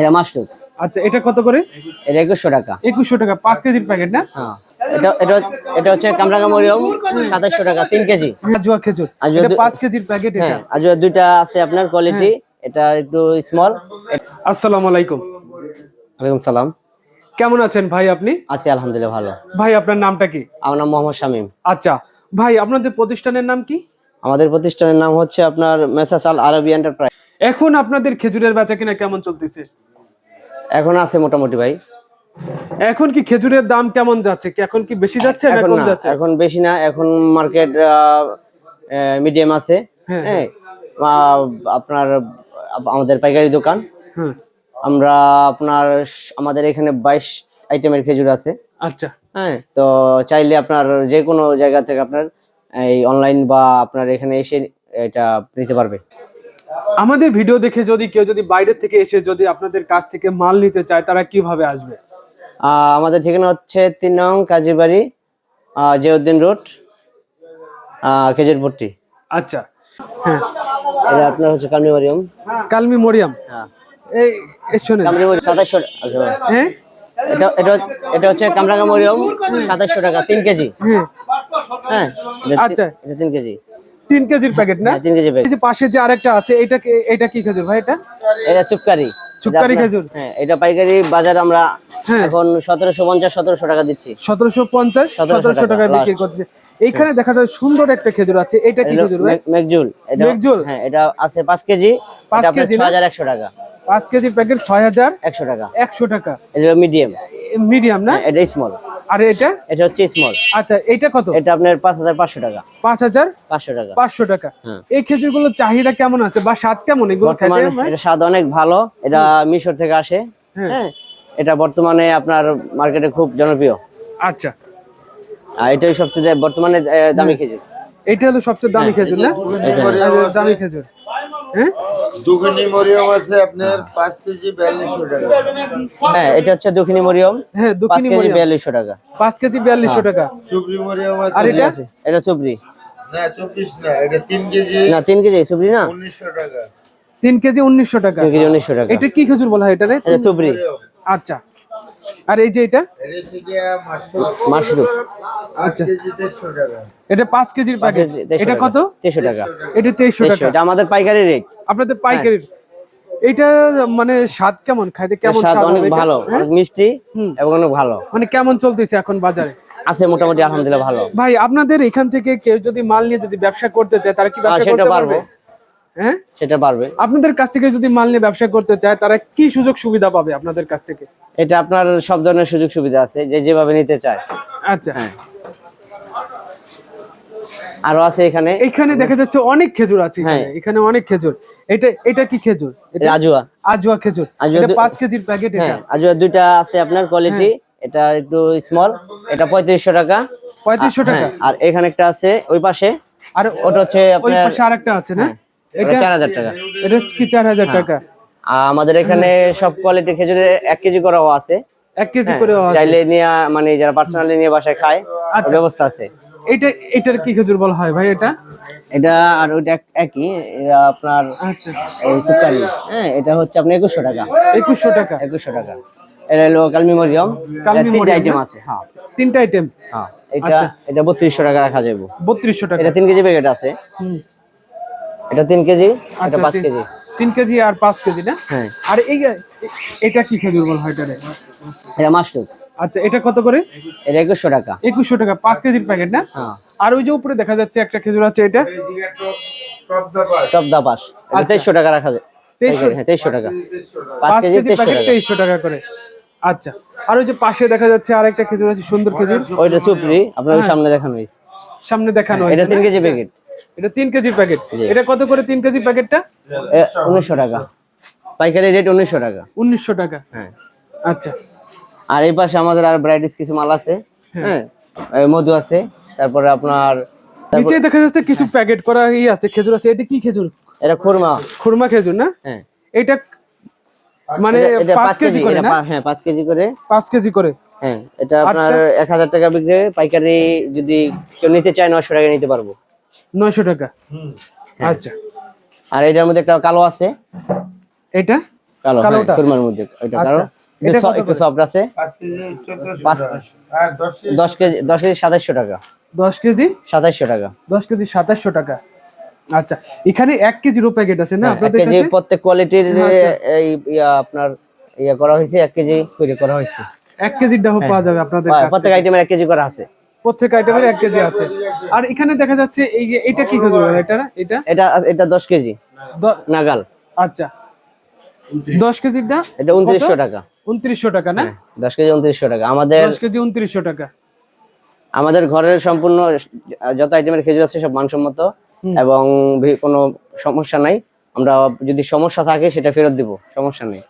এটা মাশরুম। আচ্ছা এটা কত করে? এটা একুশশো টাকা। একুশশো টাকা পাঁচ কেজির প্যাকেট না? হ্যাঁ। এটা এটা এটা হচ্ছে কামরাঙ্গা মরিয়ম সাতাশশো টাকা তিন কেজি। আজুয়া খেজুর। আজুয়া পাঁচ কেজির প্যাকেট হ্যাঁ আজ দুইটা আছে আপনার কোয়ালিটি এটা একটু স্মল আসসালামু আলাইকুম। ওয়ালাইকুম সালাম। কেমন আছেন ভাই আপনি? আছি আলহামদুলিল্লাহ ভালো। ভাই আপনার নামটা কি? আমার নাম মোহাম্মদ শামীম। আচ্ছা ভাই আপনাদের প্রতিষ্ঠানের নাম কি? আমাদের প্রতিষ্ঠানের নাম হচ্ছে আপনার মেসাস আল আরবি এন্টারপ্রাইজ এখন আপনাদের খেজুরের বেচা কিনা কেমন চলতেছে? এখন আছে মোটামুটি ভাই। এখন কি খেজুরের দাম কেমন যাচ্ছে? কি এখন কি বেশি যাচ্ছে না এখন কম যাচ্ছে? এখন বেশি না এখন মার্কেট মিডিয়াম আছে। হ্যাঁ, হ্যাঁ আপনার আমাদের পাইকারি দোকান। হ্যাঁ। আমরা আপনার আমাদের এখানে বাইশ আইটেমের খেজুর আছে। আচ্ছা। হ্যাঁ তো চাইলে আপনার যে কোনো জায়গা থেকে আপনার এই অনলাইন বা আপনার এখানে এসে এটা নিতে পারবে। আমাদের ভিডিও দেখে যদি কেউ যদি বাইরের থেকে এসে যদি আপনাদের কাছ থেকে মাল নিতে চায় তারা কীভাবে আসবে? আমাদের ঠিকানা হচ্ছে তিন নং কাজীবাড়ি জিয়াউদ্দিন রোড খেজুরপট্টি। আচ্ছা। হ্যাঁ। এটা আপনার হচ্ছে কালমি মরিয়ম কালমি মরিয়াম হ্যাঁ। এই শোনেন। কামরাঙ্গা মরিয়ম সাতাশশো আচ্ছা হ্যাঁ? এটা এটা এটা হচ্ছে কামরাঙ্গা মরিয়ম সাতাশশো টাকা তিন কেজি। হ্যাঁ। হ্যাঁ আচ্ছা। এটা তিন কেজি। তিন কেজির প্যাকেট না? হ্যাঁ, তিন কেজি যে পাশে যে আরেকটা আছে এটা কি এটা কি খেজুর ভাই এটা? এটা চুপকারি। চুপকারি খেজুর? হ্যাঁ এটা পাইকারি বাজার আমরা হ্যাঁ। এখন সতেরোশো পঞ্চাশ সতেরোশো টাকা দিচ্ছি। সতেরোশো পঞ্চাশ সতেরোশো টাকা বিক্রি। করছে এইখানে দেখা যায় সুন্দর একটা খেজুর আছে। এটা কি খেজুর এটা মেকজুল? হ্যাঁ এটা আছে পাঁচ কেজি। পাঁচ কেজি হাজার একশো টাকা। পাঁচ কেজির প্যাকেট ছয় হাজার একশো টাকা। একশো টাকা। এটা মিডিয়াম মিডিয়াম না? এটা স্মল আর এটা? এটা হচ্ছে স্মল আচ্ছা এইটা কত? এটা আপনার পাঁচ হাজার পাঁচশো টাকা। পাঁচ হাজার? পাঁচশো টাকা। পাঁচশো টাকা। হ্যাঁ। এই খেজুরগুলোর চাহিদা কেমন আছে বা স্বাদ কেমন এগুলো খেতে বর্তমানে এটা স্বাদ অনেক ভালো। এটা মিশর থেকে আসে। হ্যাঁ। হ্যাঁ। এটা বর্তমানে আপনার মার্কেটে খুব জনপ্রিয়। আচ্ছা। আর এটাই সবচেয়ে বর্তমানে দামি খেজুর। এইটা হলো সবচেয়ে দামি খেজুর না? দামি খেজুর। হ্যাঁ মরিয়ম আছে আপনার পাঁচ কেজি বিয়াল্লিশশো টাকা। হ্যাঁ এটা হচ্ছে দক্ষিণী মরিয়ম হ্যাঁ কেজি মরিয়াম। বিয়াল্লিশশো টাকা। পাঁচ কেজি বিয়াল্লিশশো টাকা। সুপ্রি মরিয়ম আছে। আর এটা? এটা না না কেজি। না তিন কেজি না? উনিশশো টাকা। তিন কেজি উনিশশো টাকা। তিন কেজি উনিশশো টাকা। এটা কি খেজুর বলা হয় এটা রে এটা সুপ্রি আচ্ছা। আর এই যে এটা? মাশরুম। কেজি এটা পাঁচ কেজির প্যাকেট এটা কত? তেইশশো টাকা। এটা তেইশশো টাকা। এটা আমাদের পাইকারি রেট আপনাদের পাইকারি এটা মানে স্বাদ কেমন? খাইতে কেমন স্বাদ অনেক ভালো হ্যাঁ? মিষ্টি হুম। এবং অনেক ভালো। মানে কেমন চলতেছে এখন বাজারে? আছে মোটামুটি আলহামদুলিল্লাহ ভালো। ভাই আপনাদের এখান থেকে কেউ যদি মাল নিয়ে যদি ব্যবসা করতে চায় তারা কি হ্যাঁ, ব্যবসা সেটা করতে পারব। পারবে? হ্যাঁ? সেটা পারবে। আপনাদের কাছ থেকে যদি মাল নিয়ে ব্যবসা করতে চায় তারা কি সুযোগ সুবিধা পাবে আপনাদের কাছ থেকে? এটা আপনার সব ধরনের সুযোগ সুবিধা আছে যে যেভাবে নিতে চায়। আচ্ছা। হ্যাঁ। আরও আছে এখানে। এখানে দেখা যাচ্ছে অনেক খেজুর আছে এখানে। হ্যাঁ। অনেক খেজুর। এটা এটা কি খেজুর? এটা আজুয়া আজওয়া খেজুর। এটা দু- পাঁচ কেজির প্যাকেট এটা। হ্যাঁ আজুয়া দুইটা আছে আপনার কোয়ালিটি এটা একটু স্মল এটা পঁয়ত্রিশশো টাকা। পঁয়ত্রিশশো টাকা হ্যাঁ, আর এখানে একটা আছে ওই পাশে। আর ওটা হচ্ছে আপনার ওই পাশে আরেকটা আছে না? চার হাজার টাকা। এটা কি চার হাজার টাকা? আর আমাদের এখানে সব কোয়ালিটি খেজুরে এক কেজি করাও আছে। এক কেজি হ্যাঁ, করে চাইলে নিয়ে মানে যারা পার্সোনালি নিয়ে বাসায় খায় আচ্ছা। ব্যবস্থা আছে। এটা এটার কি খেজুর বলা হয় ভাই এটা? এটা আর ওইটা একই আপনার আচ্ছা। এই সুপারি হ্যাঁ এটা হচ্ছে আপনার একুশশো টাকা। একুশশো টাকা? একুশশো টাকা। এটা হলো তিনটা আইটেম আছে হ্যাঁ। তিনটা আইটেম হ্যাঁ এটা আচ্ছা। এটা বত্রিশশো টাকা রাখা যাবে বত্রিশশো টাকা। এটা তিন কেজি প্যাকেট আছে। হুম। এটা তিন কেজি এটা আচ্ছা, পাঁচ তিন- কেজি। তিন কেজি আর পাঁচ কেজি না? হ্যাঁ। আর এই এটা কি খেজুর বলা হয় এটারে? এটা মাশরুম। আচ্ছা এটা কত করে? এটা একুশশো টাকা। একুশশো টাকা পাঁচ কেজির প্যাকেট না? হ্যাঁ। আর ওই যে উপরে দেখা যাচ্ছে একটা খেজুর আছে এটা? টপ দা পাস এটা তেইশশো টাকা রাখা যায়। তেইশশো হ্যাঁ তেইশশো টাকা। দেড়শো টাকা পাঁচ পাঁচ কেজি কেজি তেইশশো প্যাকেট টাকা। তেইশশো টাকা করে। আচ্ছা। আর ওই যে পাশে দেখা যাচ্ছে আর একটা খেজুর আছে সুন্দর খেজুর। ওইটা সুপ্রি আপনার সামনে দেখানো হয়েছে। সামনে দেখানো এটা হয়েছে তিন না? কেজি প্যাকেট এটা তিন কেজি প্যাকেট এটা কত করে তিন কেজি প্যাকেটটা উনিশশো টাকা। পাইকারি রেট উনিশশো টাকা। উনিশশো টাকা। হ্যাঁ। আচ্ছা। আর এই পাশে আমাদের আর ভ্যারাইটিস কিছু মাল আছে। হ্যাঁ। মধু আছে। তারপরে আপনার নিচে দেখা যাচ্ছে কিছু প্যাকেট করা ই আছে খেজুর আছে। এটা কি খেজুর? এটা খুরমা। খুরমা খেজুর না? হ্যাঁ। এটা মানে এটা- এটা পাঁচ কেজি করে না? হ্যাঁ পাঁচ কেজি করে। পাঁচ কেজি করে। হ্যাঁ এটা আপনার আচ্ছা। এক হাজার টাকা বিক্রি পাইকারি যদি কেউ নিতে চায় নশো টাকা নিতে পারব। নয়শো টাকা। হুম। আচ্ছা। আর এটার মধ্যে একটা কালো আছে। এটা? কালো হ্যাঁ, কালোটা? খুরমার মধ্যে। আচ্ছা। কালো এটা একটু কত একটু? সফট আছে। কেজি দশ কেজি? দশ কেজি কেজি সাতাইশশো টাকা। দশ কেজি? সাতাইশশো টাকা। দশ কেজি সাতাশশো টাকা। আচ্ছা। এখানে এক কেজিরও প্যাকেট আছে না হ্যাঁ, আপনাদের কেজি কাছে? প্রত্যেক কোয়ালিটির আচ্ছা। এই ইয়া আপনার ইয়া করা হয়েছে এক কেজি তৈরি করা হয়েছে। এক কেজির ডাব পাওয়া যাবে আপনাদের হ্যাঁ, কাছে প্রত্যেক আইটেমের এক কেজি করা আছে। প্রত্যেক আইটেমের এক কেজি আছে। আর এখানে দেখা যাচ্ছে এই যে- এটা কি খেজুর এটা না? এটা? এটা এটা দশ কেজি। নাগাল। আচ্ছা। দশ কেজিরটা এটা উনত্রিশশো টাকা। উনত্রিশশো টাকা না? দশ কেজি উনত্রিশশো টাকা। আমাদের দশ কেজি উনত্রিশশো টাকা। আমাদের ঘরের সম্পূর্ণ যত আইটেমের খেজুর আছে সব মানসম্মত এবং কোনো সমস্যা নাই। আমরা যদি সমস্যা থাকে সেটা ফেরত দিব সমস্যা নেই।